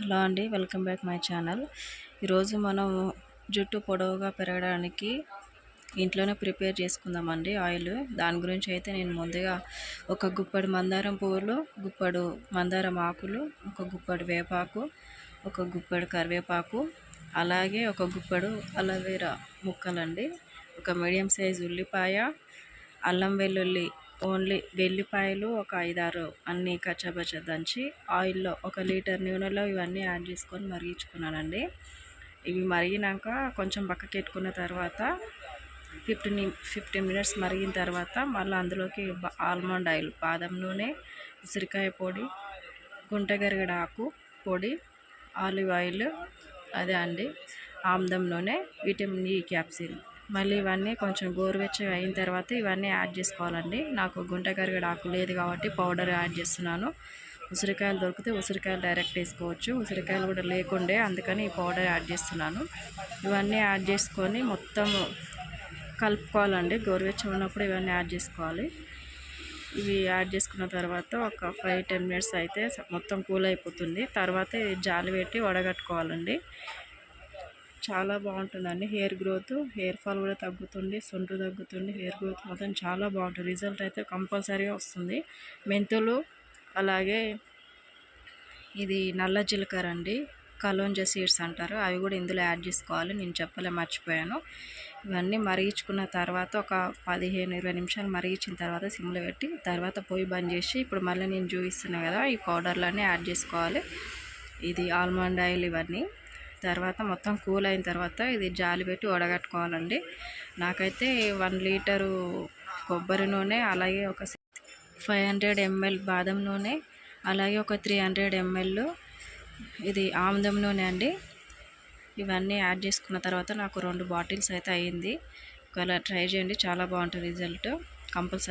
Hello అండి welcome back my channel. ఈరోజు మనం జుట్టు పొడవుగా పెరగడానికి ఇంట్లోనే ప్రిపేర్ చేసుకుందామండి ఆయిల్. దాని గురించి అయితే నేను ముందుగా ఒక గుప్పడి మందారం పువ్వులు గుప్పడు మందారం ఆకులు ఒక గుప్పడు వేపాకు ఒక గుప్పడు కరివేపాకు అలాగే ఒక గుప్పడు అలవేరా ముక్కలండి ఒక మీడియం సైజు ఉల్లిపాయ అల్లం వెల్లుల్లి ఓన్లీ వెల్లిపాయలు ఒక ఐదారు అన్నీ కచ్చబచ్చ దంచి ఆయిల్లో ఒక లీటర్ నూనెలో ఇవన్నీ యాడ్ చేసుకొని మరిగించుకున్నానండి. ఇవి మరిగినాక కొంచెం పక్కకెట్టుకున్న తర్వాత ఫిఫ్టీన్ ఫిఫ్టీన్ మినిట్స్ మరిగిన తర్వాత మళ్ళీ అందులోకి ఆల్మండ్ ఆయిల్ బాదం నూనె ఉసిరికాయ పొడి గుంటగరిగడ ఆకు పొడి ఆలివ్ ఆయిల్ అదే అండి ఆమ్దం నూనె విటమిన్ ఈ క్యాప్సిన్. మళ్ళీ ఇవన్నీ కొంచెం గోరువెచ్చగా అయిన తర్వాత ఇవన్నీ యాడ్ చేసుకోవాలండి. నాకు గుంట ఆకు లేదు కాబట్టి పౌడర్ యాడ్ చేస్తున్నాను. ఉసిరికాయలు దొరికితే ఉసిరికాయలు డైరెక్ట్ వేసుకోవచ్చు. ఉసిరికాయలు కూడా లేకుండే అందుకని ఈ పౌడర్ యాడ్ చేస్తున్నాను. ఇవన్నీ యాడ్ చేసుకొని మొత్తం కలుపుకోవాలండి. గోరువెచ్చ ఉన్నప్పుడు ఇవన్నీ యాడ్ చేసుకోవాలి. ఇవి యాడ్ చేసుకున్న తర్వాత ఒక ఫైవ్ టెన్ మినిట్స్ అయితే మొత్తం కూల్ అయిపోతుంది. తర్వాత జాలి పెట్టి వడగట్టుకోవాలండి. చాలా బాగుంటుందండి. హెయిర్ గ్రోత్ హెయిర్ ఫాల్ కూడా తగ్గుతుంది సొంటు తగ్గుతుంది హెయిర్ గ్రోత్ మొత్తం చాలా బాగుంటుంది. రిజల్ట్ అయితే కంపల్సరీగా వస్తుంది. మెంతులు అలాగే ఇది నల్ల జీలకర్ర అండి. కలోంజ సీడ్స్ అంటారు. అవి కూడా ఇందులో యాడ్ చేసుకోవాలి. నేను చెప్పలే మర్చిపోయాను. ఇవన్నీ మరిగించుకున్న తర్వాత ఒక పదిహేను ఇరవై నిమిషాలు మరిగించిన తర్వాత సిమ్లో పెట్టి తర్వాత పొయ్యి బంద్ చేసి ఇప్పుడు మళ్ళీ నేను చూపిస్తున్నాను కదా ఈ పౌడర్లన్నీ యాడ్ చేసుకోవాలి. ఇది ఆల్మండ్ ఆయిల్ ఇవన్నీ. తర్వాత మొత్తం కూల్ అయిన తర్వాత ఇది జాలి పెట్టి వడగట్టుకోవాలండి నాకైతే వన్ లీటరు కొబ్బరి నూనె అలాగే ఒక ఫైవ్ హండ్రెడ్ ఎంఎల్ బాదం నూనె అలాగే ఒక త్రీ హండ్రెడ్ ఎంఎల్ ఇది ఆముదం నూనె అండి. ఇవన్నీ యాడ్ చేసుకున్న తర్వాత నాకు రెండు బాటిల్స్ అయితే అయ్యింది. ఒకవేళ ట్రై చేయండి చాలా బాగుంటుంది రిజల్ట్. కంపల్సరీ